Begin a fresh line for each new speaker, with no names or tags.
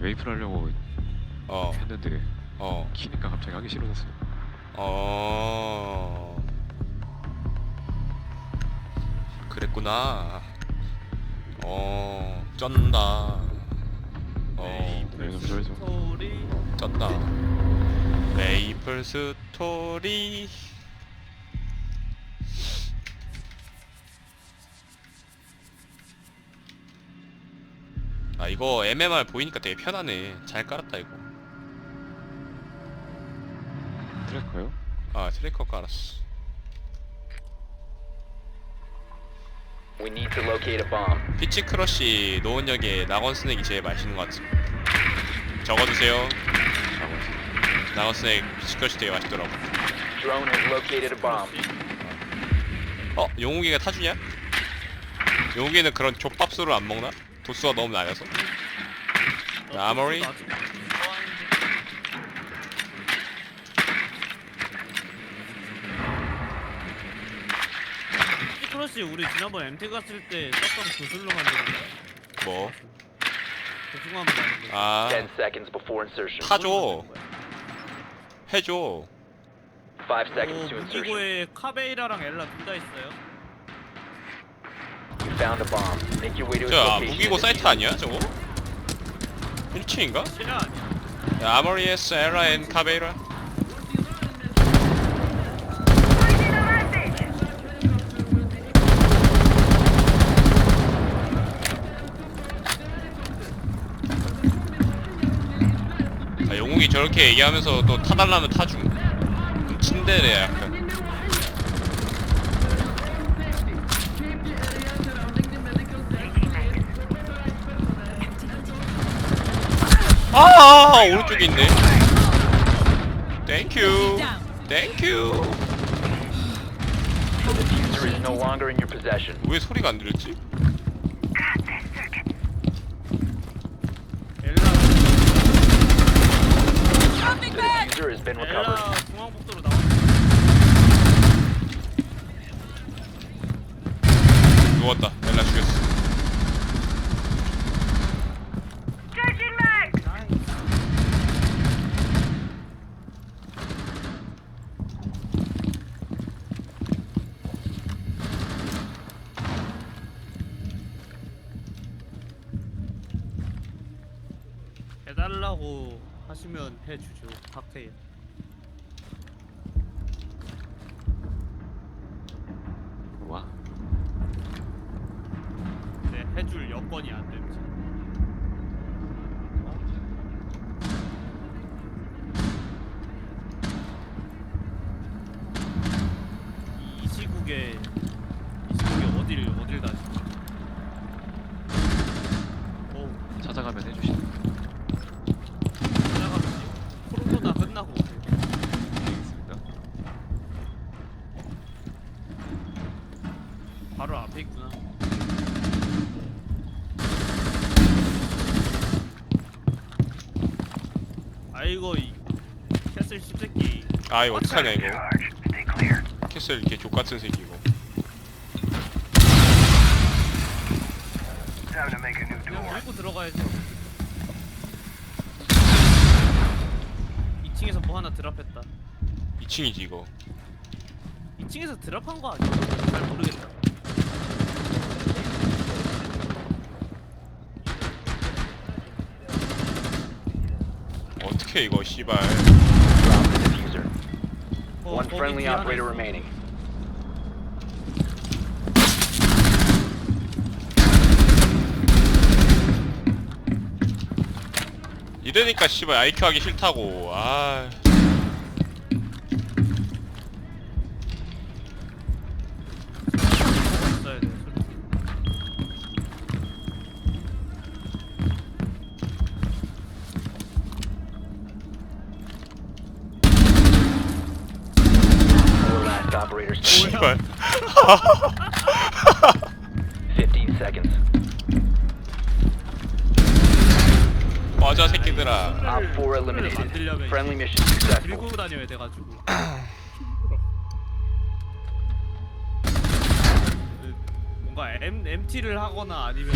웨이플 하려고
어,
했는데
어,
키니까 갑자기 하기 싫어졌어.
어. 그랬구나. 어, 쩐다. 어,
네, 좀 저해서.
소리
쩐다. 메이플 스토리. 아 이거 MMR 보이니까 되게 편하네. 잘 깔았다 이거.
트래커요?
아 트래커 깔았어.
We need to locate a bomb.
피치 크러쉬 노원역에 낙원 스낵이 제일 맛있는 것 같습니다. 적어주세요.
라고.
낙원 스낵 피치 크러쉬 되게 맛있더라고.
Drone has located a bomb.
어? 용욱이가 타주냐? 용욱이는 그런 족밥수를 안 먹나? 도수가 너무 낮아서? 아머리?
피크러시 우리 지난번 MT 갔을 때 썼던 구슬로 만든 거
뭐?
하면 되는
거아
10 seconds before insertion.
타줘 해줘
5 seconds to insertion.
무기고에 카베이라랑 엘라 둘 다 있어요
found a bomb. Make your way to its
저 아,
location.
무기고 사이트 아니야 저거? 1층인가?
실화 아니야
아머리에스 에라 앤 카베이라 아, 영웅이 저렇게 얘기하면서 또 타달라면 타줌 좀 친데레야 약간 아 오른쪽에 있네 땡큐 땡큐
The diffuser is no longer in your possession.
왜 소리가 안 들렸지?
엘라
The diffuser has been recovered.
엘라 중앙복도로 나와
누웠다 엘라 죽였어
해달라고 하시면 해주죠 칵테일
와.
네 해줄 여건이 안 됩니다 이 시국에 이 시국에 어디를 어딜 가지? 오
찾아가면 해주시는
지나가면 코로나 끝나고
되겠습니다.
바로 앞에 있구나. 아이고 이 캐슬 씹새끼
아 이거 어떡하냐 이거 캐슬 이렇게 족같은 새끼 이거
그냥 밀고 들어가야죠. 2층에서 뭐 하나 드랍했다.
2층이지 이거
2층에서 드랍한 거 아니야? 잘 모르겠다.
어떻게 이거 씨발
Drop the diffuser.
어,
One friendly operator remaining.
이러니까 씨발 IQ 하기 싫다고 아
operators.
씨발
15 seconds.
맞아 새끼들아
Op 4
소리를
eliminated.
만들려면
Friendly mission successful.
들고 다녀야 돼가지고. 그 뭔가 M MT를 하거나 아니면